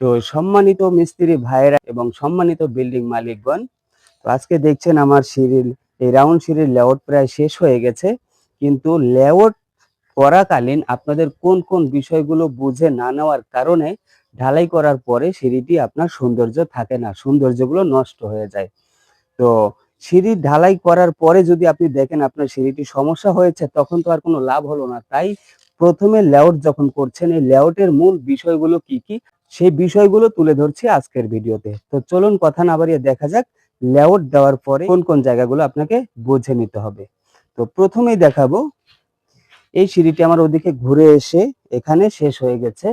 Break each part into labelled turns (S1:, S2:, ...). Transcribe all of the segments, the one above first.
S1: তো সম্মানিত মিস্ত্রি ভাইরা এবং সম্মানিত বিল্ডিং মালিকগণ, তো আজকে দেখছেন আমার সিঁড়ির, এই রাউন্ড সিঁড়ির লেআউট প্রায় শেষ হয়ে গেছে। কিন্তু লেআউট করাকালীন আপনাদের কোন কোন বিষয়গুলো বুঝে না নেওয়ার কারণে ঢালাই করার পরে সিঁড়িটি আপনার সৌন্দর্য থাকে না, সৌন্দর্যগুলো নষ্ট হয়ে যায়। তো সিঁড়ি ঢালাই করার পরে যদি আপনি দেখেন আপনার সিঁড়িটি সমস্যা হয়েছে, তখন তো আর কোনো লাভ হলো না। তাই প্রথমে লেআউট যখন করছেন, এই লেআউটের মূল বিষয়গুলো কি কি? সেই বিষয়গুলো তুলে ধরছি আজকের ভিডিওতে। তো চলুন কথা না বাড়িয়ে দেখা যাক লেআউট দেওয়ার পরে কোন কোন জায়গাগুলো আপনাকে বুঝে নিতে হবে। তো প্রথমেই দেখাবো এই সিঁড়িটি আমার ওদিকে ঘুরে এসে এখানে শেষ হয়ে গেছে।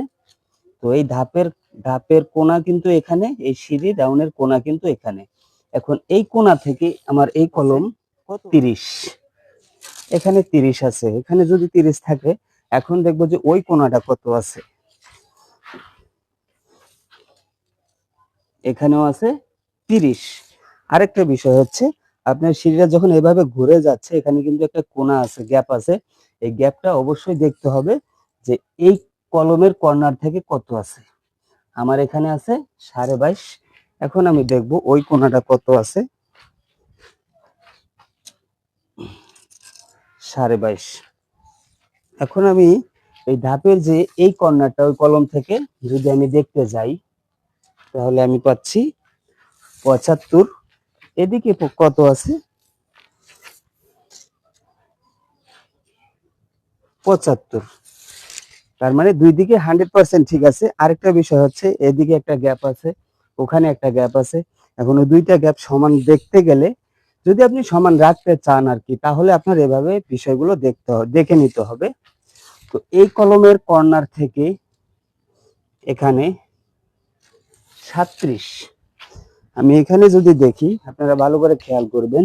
S1: তো এই ধাপের ধাপের কোণা কিন্তু এখানে এই সিঁড়ি ডাউনের কোণা কিন্তু এখানে। এখন এই কোণা থেকে আমার এই কলম তিরিশ। এখানে তিরিশ আছে এখানে যদি তিরিশ থাকে এখন দেখব যে ওই কোণাটা কত আছে। এখানেও আছে তিরিশ। আরেকটা বিষয় হচ্ছে, আপনার সিঁড়িটা যখন এভাবে ঘুরে যাচ্ছে, এখানে কিন্তু একটা কোনা আছে, গ্যাপ আছে। এই গ্যাপটা অবশ্যই দেখতে হবে যে এই কলমের কর্নার থেকে কত আছে। আমার এখানে আছে সাড়ে বাইশ। এখন আমি দেখব ওই কোনাটা কত আছে। সাড়ে বাইশ। এখন আমি এই ধাপের যে এই কর্নারটা, ওই কলম থেকে যদি আমি দেখতে যাই তাহলে আমি পাচ্ছি পঁচাত্তর। এদিকে কত আছে? পঁচাত্তর। তার মানে দুই দিকে হান্ড্রেড পার্সেন্ট ঠিক আছে। আরেকটা বিষয় হচ্ছে, এদিকে একটা গ্যাপ আছে, ওখানে একটা গ্যাপ আছে। এখন ওই দুইটা গ্যাপ সমান দেখতে গেলে, যদি আপনি সমান রাখতে চান আর কি, তাহলে আপনার এভাবে বিষয়গুলো দেখতে দেখে নিতে হবে। তো এই কলমের কর্নার থেকে এখানে সাত্রিশ আমি এখানে যদি দেখি, আপনারা ভালো করে খেয়াল করবেন।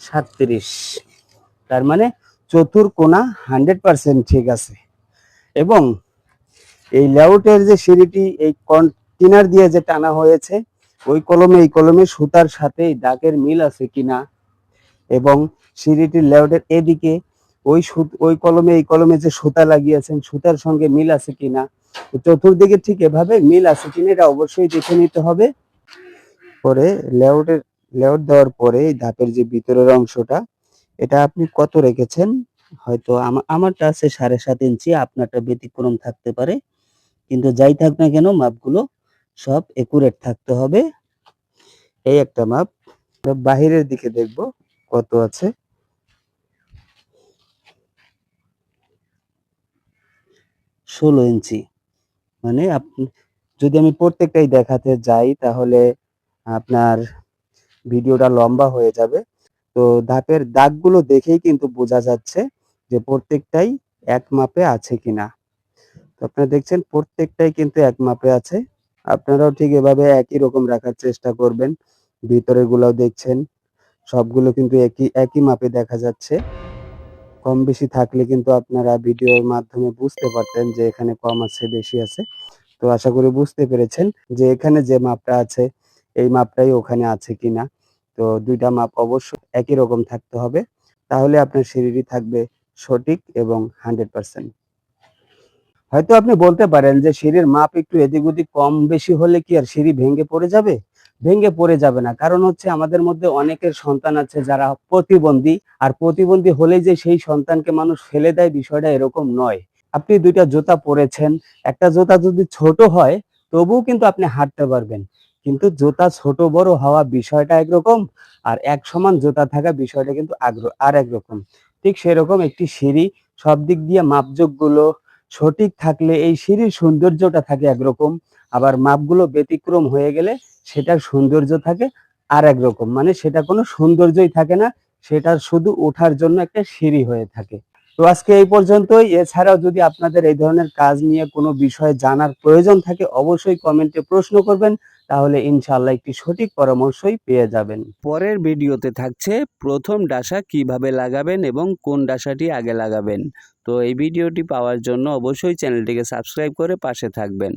S1: সাত্রিশ তার মানে চতুর কোনা হান্ড্রেড পার্সেন্ট ঠিক আছে। এবং এই লেআউটের যে সিঁড়িটি, এই কন্টেনার দিয়ে যে টানা হয়েছে, ওই কলমে, এই কলমে সুতার সাথে দাগের মিল আছে কিনা? এবং সিঁড়িটির লেআউটের এদিকে ওই ওই কলমে, এই কলমে যে সুতা লাগিয়েছেন, সুতার সঙ্গে মিল আছে কিনা? চতুর্দিকে ঠিক এভাবে মিল আছে কিনা এটা অবশ্যই দেখে নিতে হবে। পরে লেআউটের লেআউট দেওয়ার পরে ধাপের যে ভিতরের অংশটা, এটা আপনি কত রেখেছেন? হয়তো আমা- আমারটা আছে সাড়ে সাত ইঞ্চি, আপনারটা ব্যতিক্রম থাকতে পারে। কিন্তু যাই থাক না কেন, মাপগুলো সব একুরেট থাকতে হবে। এই একটা মাপ বাহিরের দিকে দেখব কত আছে। ষোলো ইঞ্চি। মানে যদি আমি প্রত্যেকটাই দেখাতে যাই তাহলে আপনার ভিডিওটা লম্বা হয়ে যাবে। তো ধাপের দাগগুলো দেখেই কিন্তু বোঝা যাচ্ছে যে প্রত্যেকটাই এক মাপে আছে কিনা। তো আপনারা দেখছেন প্রত্যেকটাই কিন্তু এক মাপে আছে। আপনারাও ঠিক এভাবে একই রকম রাখার চেষ্টা করবেন। ভিতরের গুলাও দেখছেন। সবগুলো কিন্তু একই একই মাপে দেখা যাচ্ছে। কম বেশি থাকলে কিন্তু আপনারা ভিডিওর মাধ্যমে বুঝতে পারতেন যে এখানে কম আছে, বেশি আছে। তো আশা করি বুঝতে পেরেছেন যে এখানে যে মাপটা আছে, এই মাপটাই ওখানে আছে কিনা। তো দুইটা মাপ অবশ্য একই রকম থাকতে হবে। তাহলে আপনার সিঁড়িটি থাকবে সঠিক এবং হান্ড্রেড পার্সেন্ট। হয়তো আপনি বলতে পারেন যে সিঁড়ির মাপ একটু এদিক ওদিক কম বেশি হলে কি আর সিঁড়ি ভেঙে পড়ে যাবে? ভেঙে পড়ে যাবে না। কারণ হচ্ছে আমাদের মধ্যে অনেকের সন্তান আছে যারা প্রতিবন্ধী, আর প্রতিবন্ধী হলেই যে সেই সন্তানকে মানুষ ফেলে দেয় বিষয়টা এরকম নয়। আপনি দুইটা জুতা পরেছেন, একটা জুতা যদি ছোট হয়, তবুও কিন্তু আপনি হাঁটতে পারবেন। কিন্তু জুতা ছোট বড় হওয়া বিষয়টা একরকম, আর এক সমান জুতা থাকা বিষয়টা কিন্তু আগ্রহ, আর একরকম। ঠিক সেরকম একটি সিঁড়ি সব দিক দিয়ে মাপযোগগুলো সঠিক থাকলে এই সিঁড়ির সৌন্দর্যটা থাকে একরকম আবার মাপগুলো ব্যতিক্রম হয়ে গেলে সেটার সৌন্দর্য থাকে আর একরকম মানে সেটা কোনো সৌন্দর্যই থাকে না, সেটা শুধু ওঠার জন্য একটা সিঁড়ি হয়ে থাকে। তো আজকে এই পর্যন্তই। এছাড়াও যদি আপনাদের এই ধরনের কাজ নিয়ে কোনো বিষয়ে জানার প্রয়োজন থাকে, অবশ্যই কমেন্টে প্রশ্ন করবেন, তাহলে ইনশাআল্লাহ একটি সঠিক পরামর্শই পেয়ে যাবেন। পরের ভিডিওতে থাকছে প্রথম ডাসা কীভাবে লাগাবেন এবং কোন ডাসাটি আগে লাগাবেন। তো এই ভিডিওটি পাওয়ার জন্য অবশ্যই চ্যানেলটিকে সাবস্ক্রাইব করে পাশে থাকবেন।